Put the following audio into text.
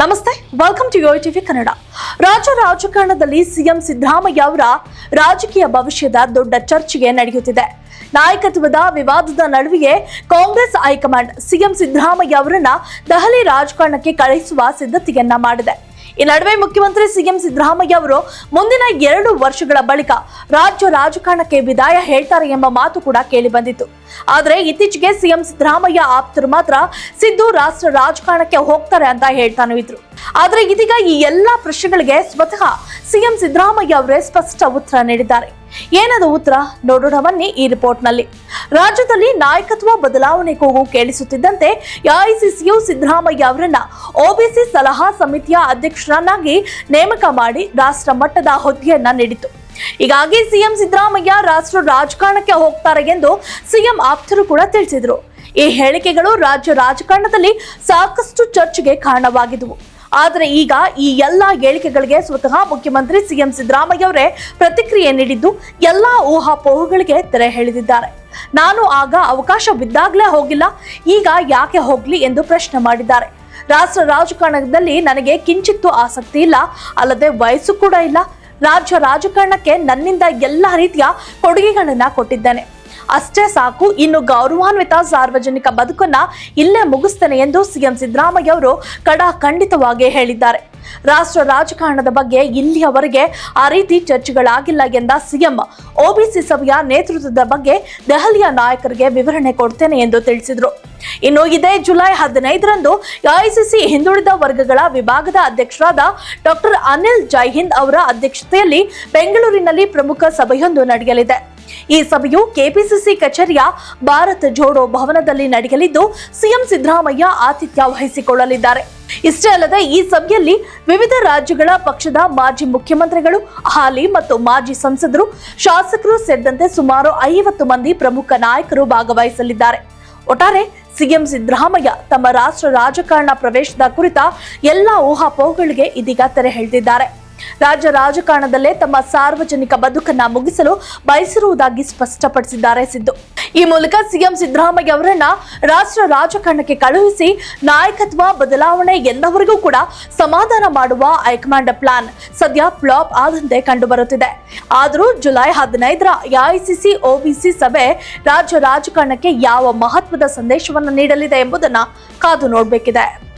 ನಮಸ್ತೆ welcome to Yo TV Kannada ರಾಜ್ಯ ರಾಜಕಾರಣದಲ್ಲಿ ಸಿಎಂ ಸಿದ್ದರಾಮಯ್ಯ ಅವರ ರಾಜಕೀಯ ಭವಿಷ್ಯದ ದೊಡ್ಡ ಚರ್ಚೆಗೆ ನಡೆಯುತ್ತಿದೆ. ನಾಯಕತ್ವದ ವಿವಾದದ ನಡುವೆಯೇ ಕಾಂಗ್ರೆಸ್ ಹೈಕಮಾಂಡ್ ಸಿಎಂ ಸಿದ್ದರಾಮಯ್ಯ ಅವರನ್ನ ದೆಹಲಿ ರಾಜಕಾರಣಕ್ಕೆ ಕಳುಹಿಸುವ ಸಿದ್ಧತೆಯನ್ನ ಮಾಡಿದೆ. ಈ ನಡುವೆ ಮುಖ್ಯಮಂತ್ರಿ ಸಿಎಂ ಸಿದ್ದರಾಮಯ್ಯ ಅವರು ಮುಂದಿನ ಎರಡು ವರ್ಷಗಳ ಬಳಿಕ ರಾಜ್ಯ ರಾಜಕಾರಣಕ್ಕೆ ವಿದಾಯ ಹೇಳ್ತಾರೆ ಎಂಬ ಮಾತು ಕೂಡ ಕೇಳಿ ಬಂದಿತ್ತು. ಆದರೆ ಇತ್ತೀಚೆಗೆ ಸಿಎಂ ಸಿದ್ದರಾಮಯ್ಯ ಆಪ್ತರು ಮಾತ್ರ ಸಿದ್ದು ರಾಷ್ಟ್ರ ರಾಜಕಾರಣಕ್ಕೆ ಹೋಗ್ತಾರೆ ಅಂತ ಹೇಳ್ತಾನೂ ಇದ್ರು. ಆದ್ರೆ ಇದೀಗ ಈ ಎಲ್ಲಾ ಪ್ರಶ್ನೆಗಳಿಗೆ ಸ್ವತಃ ಸಿಎಂ ಸಿದ್ದರಾಮಯ್ಯ ಅವರೇ ಸ್ಪಷ್ಟ ಉತ್ತರ ನೀಡಿದ್ದಾರೆ. ಏನದು ಉತ್ತರ? ನೋಡೋಣ ಈ ರಿಪೋರ್ಟ್ನಲ್ಲಿ. ರಾಜ್ಯದಲ್ಲಿ ನಾಯಕತ್ವ ಬದಲಾವಣೆ ಕೂಗು ಕೇಳಿಸುತ್ತಿದ್ದಂತೆ ಎಐಸಿಸಿಯು ಸಿದ್ದರಾಮಯ್ಯ ಅವರನ್ನ ಒಬಿಸಿ ಸಲಹಾ ಸಮಿತಿಯ ಅಧ್ಯಕ್ಷರನ್ನಾಗಿ ನೇಮಕ ಮಾಡಿ ರಾಷ್ಟ್ರ ಮಟ್ಟದ ಹುದ್ದೆಯನ್ನ ನೀಡಿತು ಹೀಗಾಗಿ ಸಿಎಂ ಸಿದ್ದರಾಮಯ್ಯ ರಾಷ್ಟ್ರ ರಾಜಕಾರಣಕ್ಕೆ ಹೋಗ್ತಾರೆ ಎಂದು ಸಿಎಂ ಆಪ್ತರು ಕೂಡ ತಿಳಿಸಿದರು. ಈ ಹೇಳಿಕೆಗಳು ರಾಜ್ಯ ರಾಜಕಾರಣದಲ್ಲಿ ಸಾಕಷ್ಟು ಚರ್ಚೆಗೆ ಕಾರಣವಾಗಿದ್ದವು ಆದರೆ ಈಗ ಈ ಎಲ್ಲ ಹೇಳಿಕೆಗಳಿಗೆ ಸ್ವತಃ ಮುಖ್ಯಮಂತ್ರಿ ಸಿಎಂ ಸಿದ್ದರಾಮಯ್ಯ ಅವರೇ ಪ್ರತಿಕ್ರಿಯೆ ನೀಡಿದ್ದು ಎಲ್ಲಾ ಊಹಾಪೋಹಗಳಿಗೆ ತೆರೆ ಎಳೆದಿದ್ದಾರೆ ನಾನು ಆಗ ಅವಕಾಶ ಬಿದ್ದಾಗಲೇ ಹೋಗಿಲ್ಲ, ಈಗ ಯಾಕೆ ಹೋಗ್ಲಿ ಎಂದು ಪ್ರಶ್ನೆ ಮಾಡಿದ್ದಾರೆ. ರಾಷ್ಟ್ರ ರಾಜಕಾರಣದಲ್ಲಿ ನನಗೆ ಕಿಂಚಿತ್ತೂ ಆಸಕ್ತಿ ಇಲ್ಲ, ಅಲ್ಲದೆ ವಯಸ್ಸು ಕೂಡ ಇಲ್ಲ. ರಾಜ್ಯ ರಾಜಕಾರಣಕ್ಕೆ ನನ್ನಿಂದ ಎಲ್ಲ ರೀತಿಯ ಕೊಡುಗೆಗಳನ್ನು ಕೊಟ್ಟಿದ್ದೇನೆ. ಅಷ್ಟೇ ಸಾಕು. ಇನ್ನು ಗೌರವಾನ್ವಿತ ಸಾರ್ವಜನಿಕ ಬದುಕನ್ನ ಇಲ್ಲೇ ಮುಗಿಸ್ತೇನೆ ಎಂದು ಸಿಎಂ ಸಿದ್ದರಾಮಯ್ಯ ಅವರು ಖಂಡಿತವಾಗಿ ಹೇಳಿದ್ದಾರೆ. ರಾಷ್ಟ್ರ ರಾಜಕಾರಣದ ಬಗ್ಗೆ ಇಲ್ಲಿಯವರೆಗೆ ಆ ರೀತಿ ಚರ್ಚೆಗಳಾಗಿಲ್ಲ ಎಂದ ಸಿಎಂ. ಒಬಿಸಿ ಸಭೆಯ ನೇತೃತ್ವದ ಬಗ್ಗೆ ದೆಹಲಿಯ ನಾಯಕರಿಗೆ ವಿವರಣೆ ಕೊಡ್ತೇನೆ ಎಂದು ತಿಳಿಸಿದರು. ಇನ್ನು ಇದೇ ಜುಲೈ ಹದಿನೈದರಂದು ಎಐಸಿಸಿ ಹಿಂದುಳಿದ ವರ್ಗಗಳ ವಿಭಾಗದ ಅಧ್ಯಕ್ಷರಾದ ಡಾಕ್ಟರ್ ಅನಿಲ್ ಜೈಹಿಂದ್ ಅವರ ಅಧ್ಯಕ್ಷತೆಯಲ್ಲಿ ಬೆಂಗಳೂರಿನಲ್ಲಿ ಪ್ರಮುಖ ಸಭೆಯೊಂದು ನಡೆಯಲಿದೆ. ಈ ಸಭೆಯು ಕೆಪಿಸಿಸಿ ಕಚೇರಿಯ ಭಾರತ್ ಜೋಡೋ ಭವನದಲ್ಲಿ ನಡೆಯಲಿದ್ದು, ಸಿಎಂ ಸಿದ್ದರಾಮಯ್ಯ ಆತಿಥ್ಯ ವಹಿಸಿಕೊಳ್ಳಲಿದ್ದಾರೆ. ಇಷ್ಟೇ ಅಲ್ಲದೆ, ಈ ಸಭೆಯಲ್ಲಿ ವಿವಿಧ ರಾಜ್ಯಗಳ ಪಕ್ಷದ ಮಾಜಿ ಮುಖ್ಯಮಂತ್ರಿಗಳು, ಹಾಲಿ ಮತ್ತು ಮಾಜಿ ಸಂಸದರು, ಶಾಸಕರು ಸೇರಿದಂತೆ ಸುಮಾರು ಐವತ್ತು ಮಂದಿ ಪ್ರಮುಖ ನಾಯಕರು ಭಾಗವಹಿಸಲಿದ್ದಾರೆ. ಒಟ್ಟಾರೆ, ಸಿಎಂ ಸಿದ್ದರಾಮಯ್ಯ ತಮ್ಮ ರಾಷ್ಟ್ರ ರಾಜಕಾರಣ ಪ್ರವೇಶದ ಕುರಿತ ಎಲ್ಲ ಊಹಾಪೋಹಗಳಿಗೆ ಇದೀಗ ತೆರೆ ಎಳೆದಿದ್ದಾರೆ ರಾಜ್ಯ ರಾಜಕಾರಣದಲ್ಲೇ ತಮ್ಮ ಸಾರ್ವಜನಿಕ ಬದುಕನ್ನ ಮುಗಿಸಲು ಬಯಸಿರುವುದಾಗಿ ಸ್ಪಷ್ಟಪಡಿಸಿದ್ದಾರೆ ಸಿದ್ದು. ಈ ಮೂಲಕ ಸಿಎಂ ಸಿದ್ದರಾಮಯ್ಯ ಅವರನ್ನ ರಾಷ್ಟ್ರ ರಾಜಕಾರಣಕ್ಕೆ ಕಳುಹಿಸಿ ನಾಯಕತ್ವ ಬದಲಾವಣೆ ಎಂದವರಿಗೂ ಕೂಡ ಸಮಾಧಾನ ಮಾಡುವ ಹೈಕಮಾಂಡ್ ಪ್ಲಾನ್ ಸದ್ಯ ಫ್ಲಾಪ್ ಆದಂತೆ ಕಂಡುಬರುತ್ತಿದೆ. ಆದರೂ ಜುಲೈ ಹದಿನೈದರ ಎಐಸಿಸಿ ಒಬಿಸಿ ಸಭೆ ರಾಜ್ಯ ರಾಜಕಾರಣಕ್ಕೆ ಯಾವ ಮಹತ್ವದ ಸಂದೇಶವನ್ನು ನೀಡಲಿದೆ ಎಂಬುದನ್ನು ಕಾದು ನೋಡಬೇಕಿದೆ.